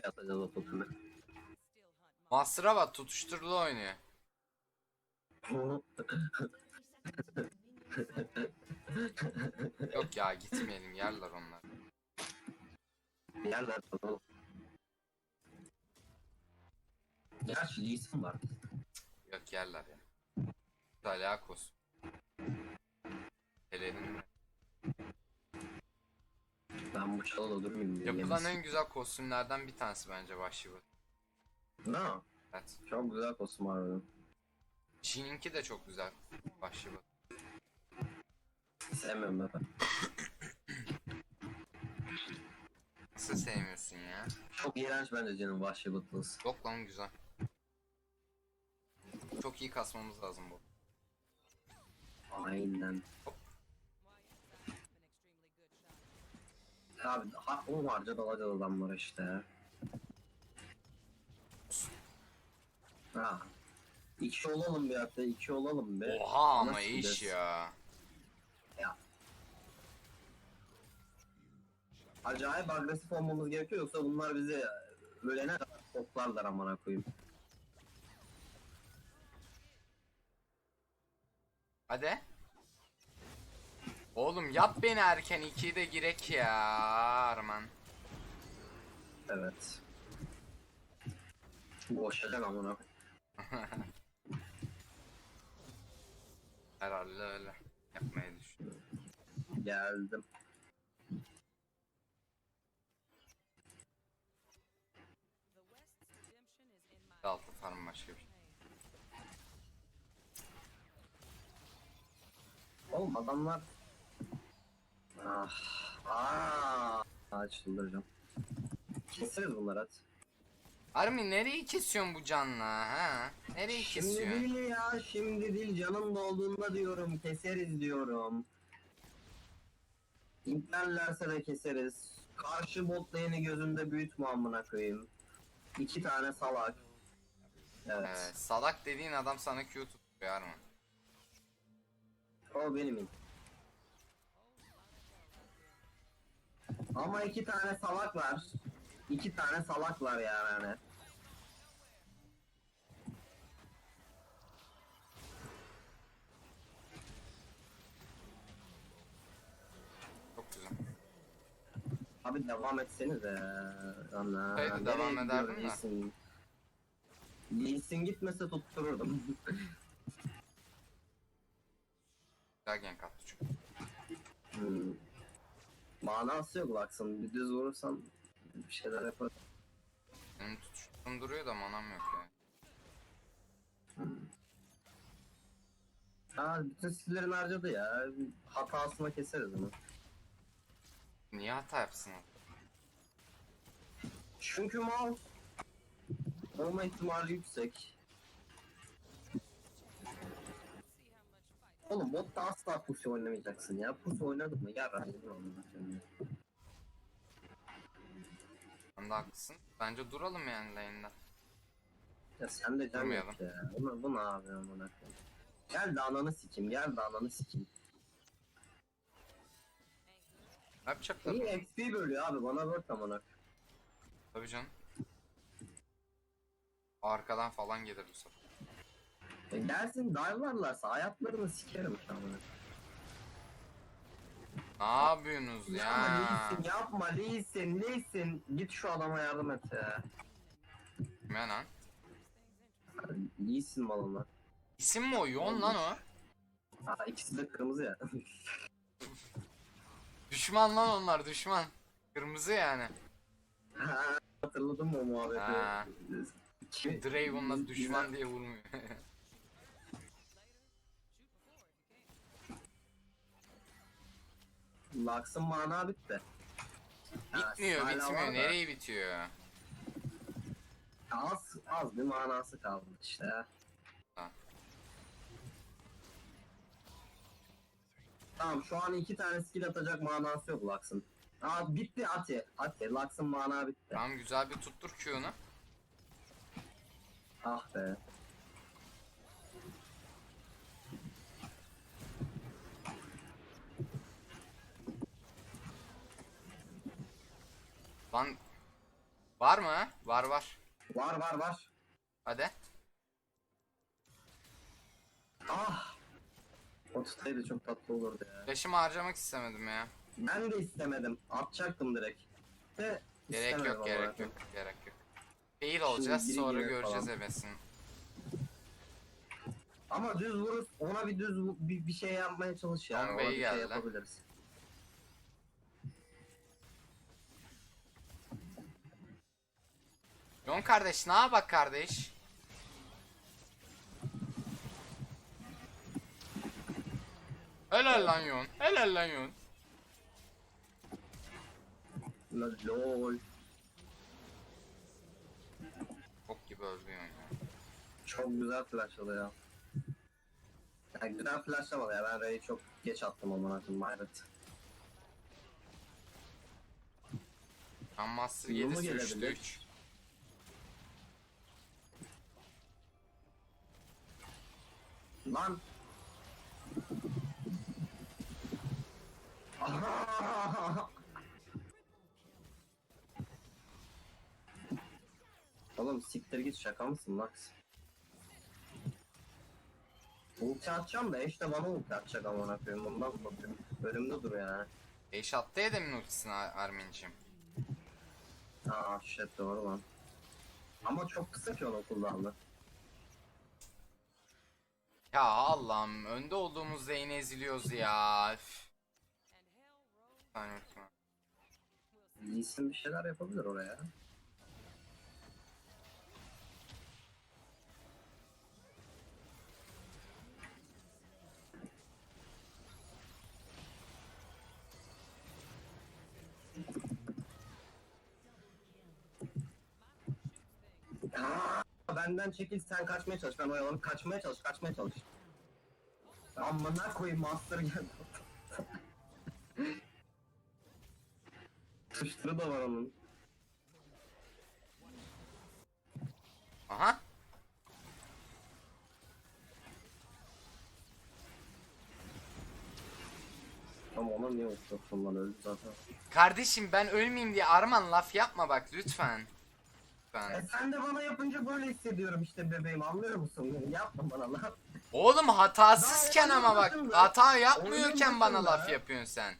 Buraya atacağız o topu. Master'a bak tutuşturulu oynuyor. Yok ya gitmeyelim yerler onlar. Yerler oğlum. Gerçi Lee Sin var. Yok yerler ya. Dalakos. Pelerin Ben bu çalıda durmayayım diye. Yapılan en güzel kostümlerden bir tanesi bence Vahşi Batı. Ne? Evet. Çok güzel kostüm var benim. Jin'inki de çok güzel Vahşi Batı. Sevmiyorum ben. Nasıl sevmiyorsun ya? Çok iğrenç bence canım vahşi batılısı. Yok lan güzel. Çok iyi kasmamız lazım bu. Aynen. Abi hakkım harca dalacağız adamlar işte. Ha. İki olalım bir hatta iki olalım bir. Oha ama Nasıl iş gideriz? ya. Acayip agresif olmamız gerekiyor yoksa bunlar bizi ölene kadar toplarlar amına koyayım. Hadi. Oğlum yap beni erken 2'yi de girek ya Arman. Evet. Boşacak amına. Herhalde öyle. Yapmayı düşünüyorum. Geldim. Altı farm başka bir şey. Oğlum adamlar... Ah. Aa. Aa çıldıracağım. Keseriz bunları hadi. Armin nereyi kesiyorsun bu canla ha? Nereyi Şimdi kesiyorsun? değil ya, şimdi değil. Canım dolduğunda diyorum, keseriz diyorum. İnterlerse de keseriz. Karşı bot lane'i gözünde büyütme amına koyayım. İki tane salak. Evet. Evet, salak dediğin adam sana Q tutuyor Armin. O benim in. Ama iki tane salak var. İki tane salak var yani. Çok güzel. Abi devam etsenize. Ana. Haydi nereye devam gidiyor. Lee Sin? Lee Sin gitmese tuttururdum. Güzel gank attı çünkü. hmm. Manası yok baksın. Bir düz vurursam bir şeyler yapar. Benim tutuştum duruyor da manam yok yani. Ha bütün skillerini harcadı ya. Hatasına keseriz onu. Niye hata yapsın? Çünkü mal olma ihtimali yüksek. Oğlum botta asla push oynamayacaksın ya. Push oynadın mı? Ya ben Sen de haklısın. Bence duralım yani lane'de. Ya sen de can Durmayalım. yok ya. Bu, bu ne koyayım. Gel de ananı sikeyim, gel de ananı sikeyim. Ne yapacaklar? İyi XP bölüyor abi bana bak amına. Tabii canım. Arkadan falan gelir bu sefer. E gelsin dive'larlarsa hayatlarını sikerim şu amına. Ne yapıyorsunuz Yapma ya? Yapma Lee Sin, Lee Sin. Git şu adama yardım et ya. Kime lan? Lee Sin malına. İsim mi o? Yoğun lan o. Aa ikisi de kırmızı ya. Düşman lan onlar düşman. Kırmızı yani. Ha, Hatırladın mı o muhabbeti? Ha. Kim- Draven'la düşman diye vurmuyor. Lux'ın mana bitti. Bitmiyor hala var bitmiyor. da Nereye bitiyor? Az, az bir manası kaldı işte. Ha. Tamam şu an iki tane skill atacak manası yok Lux'ın. Aa bitti Ati. Ati Lux'ın mana bitti. Tamam güzel bir tuttur Q'nu. Ah be. Lan Var mı? Var var. Var var var. Hadi. Ah. O tutaydı çok tatlı olurdu ya. Flash'ımı harcamak istemedim ya. Ben de istemedim. Atacaktım direkt. De Gerek yok gerek yok gerek yok. Fail olacağız biri sonra girer göreceğiz falan. Ama düz vurup ona bir düz bir, bir şey yapmaya çalış ya. Tamam, Ona bir şey geldi. yapabiliriz. Yon kardeş ne bak kardeş? Helal lan Yon. Helal lan Yon. La- Lol. Bok gibi Yon ya. Çok güzel flashladı ya. Yani güzel flashlamadı ya. Ben Ray'i çok geç attım amına koyayım hayret. Can Master Yolu 7'si gelebilir. 3'te 3. Lan. Oğlum siktir git şaka mısın Max? Ulti atacağım da işte bana ulti atacak amına koyayım bundan korkuyorum. Önümde dur ya. Eş attı edemin ultisini Ar- Armin'cim. Aa shit doğru lan. Ama çok kısa ki onu kullandı. Ya Allah'ım önde olduğumuzda yine eziliyoruz ya. Lee Sin bir şeyler yapabilir oraya. Benden çekil sen kaçmaya çalış. Ben oyalanıp kaçmaya çalış, kaçmaya çalış. Amına koyayım master geldi. Tuşları da var onun. Aha. Ama ona niye uçuyorsun lan öldü zaten. Kardeşim ben ölmeyeyim diye Arman laf yapma bak lütfen. E Lütfen. sen de bana yapınca böyle hissediyorum işte bebeğim anlıyor musun? Yapma bana lan. Oğlum hatasızken Daha ama bak başında- hata yapmıyorken bana başında. laf yapıyorsun sen.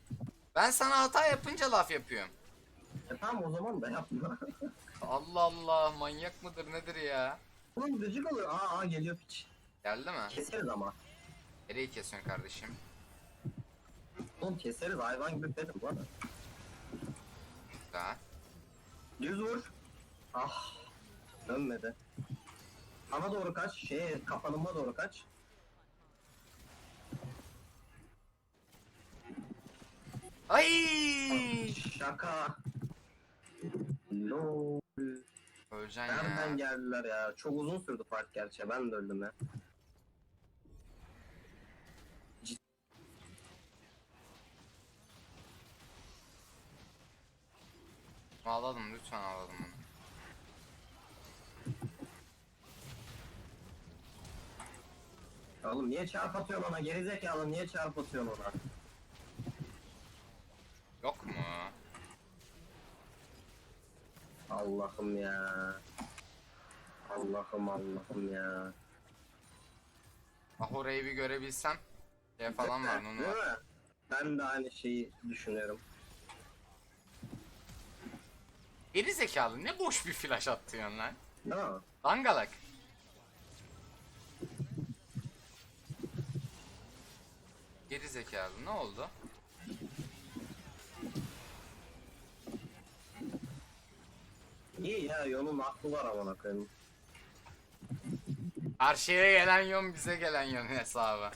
Ben sana hata yapınca laf yapıyorum. E tamam o zaman da yapma. Allah Allah manyak mıdır nedir ya? Oğlum gıcık oluyor. Aa, aa geliyor piç. Geldi mi? Keseriz ama. Nereyi kesiyorsun kardeşim? Oğlum keseriz hayvan gibi dedim bana. Daha. Düz vur. Ah. Dönmedi. Bana doğru kaç. Şey kapanıma doğru kaç. Ay! Şaka. Lol. Öleceksin Nereden ya. geldiler ya? Çok uzun sürdü fark gerçi. Ben de öldüm ya. Ağladım lütfen ağladım bunu. Oğlum niye çarp atıyorsun ona? Gerizekalı niye çarp atıyorsun ona? Yok mu? Allah'ım ya. Allah'ım Allah'ım ya. Ah orayı bir görebilsem. Şey falan var Değil onu mi? Ben de aynı şeyi düşünüyorum. Geri zekalı ne boş bir flash atıyorsun lan. Değil mi? Dangalak. Geri zekalı ne oldu? İyi ya yolun aklı var amına koyayım. Karşıya gelen yon bize gelen yon hesabı.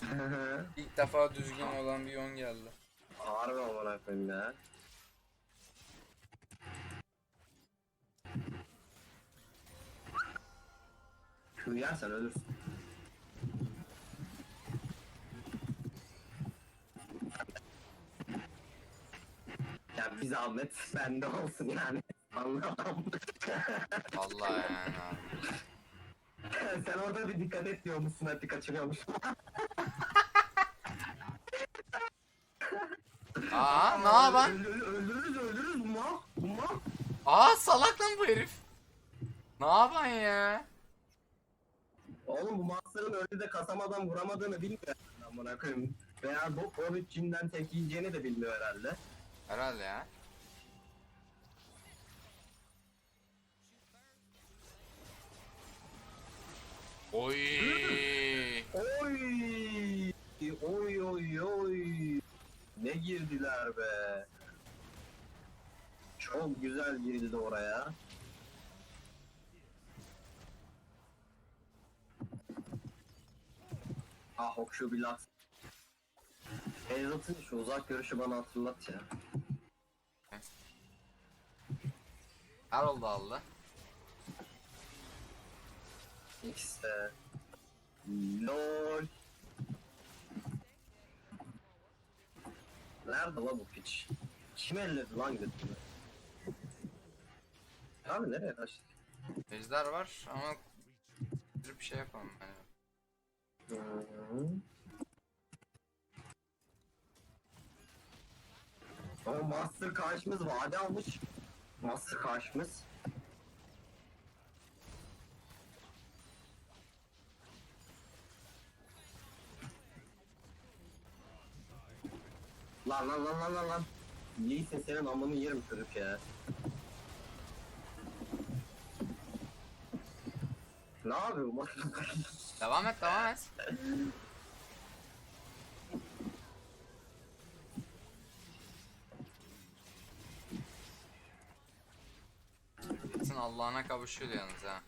İlk defa düzgün olan bir yon geldi. Harbi amına koyayım ya. Q yersen ölürsün. Ya bir zahmet bende olsun yani. Anladım. Vallahi yani abi. Sen orada bir dikkat et diyormuşsun hadi kaçırıyormuşsun. Aa ne yapan? Öldürürüz öldürürüz mal. Bu mal. Aa salak lan bu herif. Ne yapan ya? Oğlum bu Master'ın önünde kasamadan vuramadığını bilmiyor. Amına koyayım. Veya bu 13 cinden tek yiyeceğini de bilmiyor herhalde. Herhalde ya. Oy. Oy! Oy oy oy! Ne girdiler be! Çok güzel girildi oraya. Ah okşu bir laf. Ezat'ın şu uzak görüşü bana hatırlat ya. Her oldu aldı. X'de. LOL. Nerede la bu piç? Kim elledi lan götünü? Abi nereye kaçtı? Ejder var ama bir şey yapalım. Hani. Hı-hı. Ama Master karşımız vade almış. Master karşımız. Lan lan lan lan lan lan. Neyse senin amını yerim çocuk ya. Ne yapıyor bu? Devam et devam et. Sen Allah'ına kavuşuyor yalnız ha.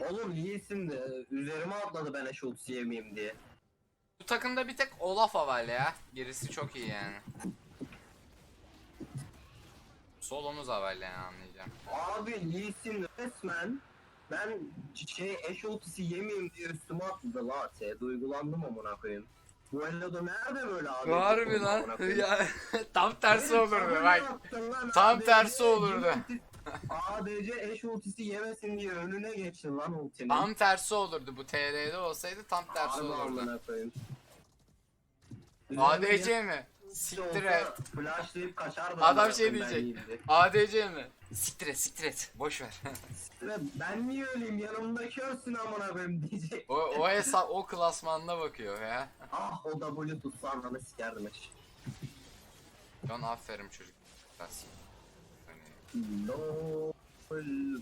Oğlum iyisin de üzerime atladı ben Schultz yemeyeyim diye. Bu takımda bir tek Olaf Aval ya. Gerisi çok iyi yani. Solomuz Aval yani anlayacağım. Abi iyisin resmen. Ben şey eş ultisi yemeyeyim diye üstüme atladı latte. Duygulandım amına koyayım. Bu Ello'da nerede böyle abi? Harbi lan. ya, tam tersi olurdu bak. Tam tersi olurdu. ADC eş ultisi yemesin diye önüne geçtin lan ultinin. Tam tersi olurdu bu TR'de olsaydı tam tersi Harbi olurdu. amına koyayım. ADC mi? Siktir et. Flashlayıp kaçardı. Adam şey diyecek. ADC mi? Siktir et siktir et. Boş ver. Ve ben niye öleyim yanımdaki ölsün amına koyayım diyecek. o, o hesap o klasmanına bakıyor ya. Ah o W tutsa ananı sikerdim hiç. Can aferin çocuk. Biraz.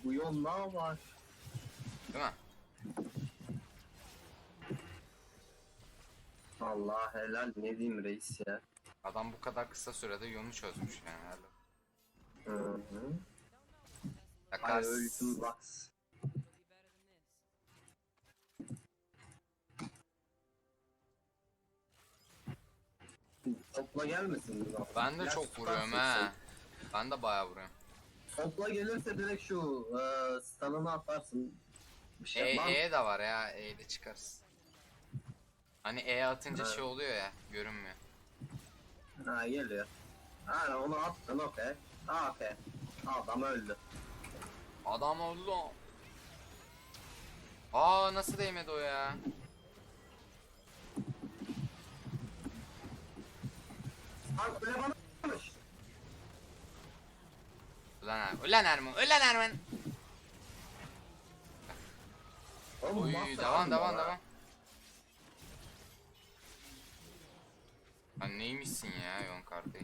Yol ne var? değil mi? Allah helal ne diyeyim reis ya. Adam bu kadar kısa sürede yolunu çözmüş yani. Helal. Hı hı. Ya Ay öldüm Lux. Topla gelmesin. Ben de çok vuruyorum tutarsın he. Ben de bayağı vuruyorum. Topla gelirse direkt şu e, stun'ını atarsın. Bir şey E, yapmam. e de var ya. E de çıkarız. Hani E atınca Evet. şey oluyor ya. Görünmüyor. Ha geliyor. Ha onu attın okey. Ha okey. Adam öldü. Adam oldu. Aa nasıl değmedi o ya? Lan öyle bana Ulan Er- Ulan Erman. Ulan Erman. Oy devam devam devam. Lan neymişsin ya Yon kardeş?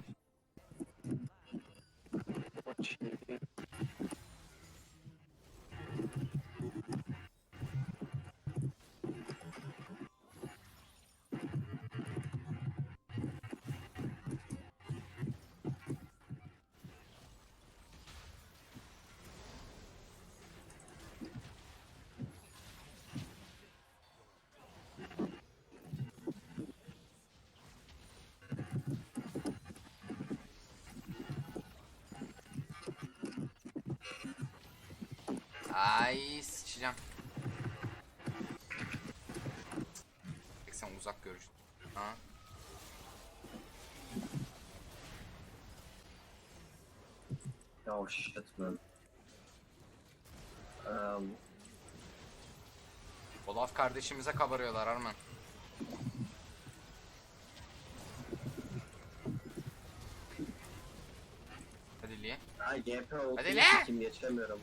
Ay sıçacağım. Sen uzak görüş. Ha? Oh shit man. Um, Olaf kardeşimize kabarıyorlar Arman. Hadi Liye. Ay GP oldu. Hadi lan! Kim geçemiyorum.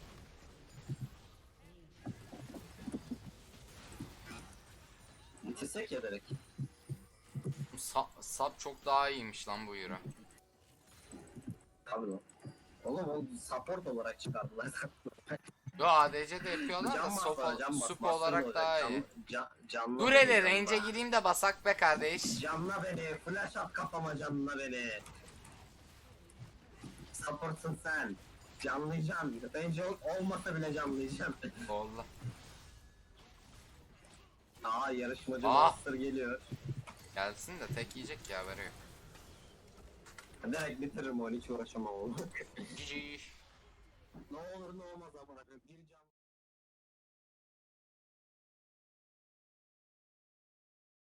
Bitirsek ya direkt. Sa sap çok daha iyiymiş lan bu euro. Tabii. Oğlum o support olarak çıkardılar. Yo ADC de yapıyorlar da Can bas sop, bana, can bas, sup bastın olarak daha Can- iyi. Can, canla Dur hele range'e gireyim de basak be kardeş. Canla beni, flash at kafama canla beni. Supportsun sen. Canlayacaksın. Range ol- olmasa bile canlayacaksın. Oldu. Aa yarışmacı Aa. Master geliyor. Gelsin de tek yiyecek ya haberi yok. Direkt bitiririm onu hiç uğraşamam oğlum. GG. ne olur ne olmaz amına koyayım.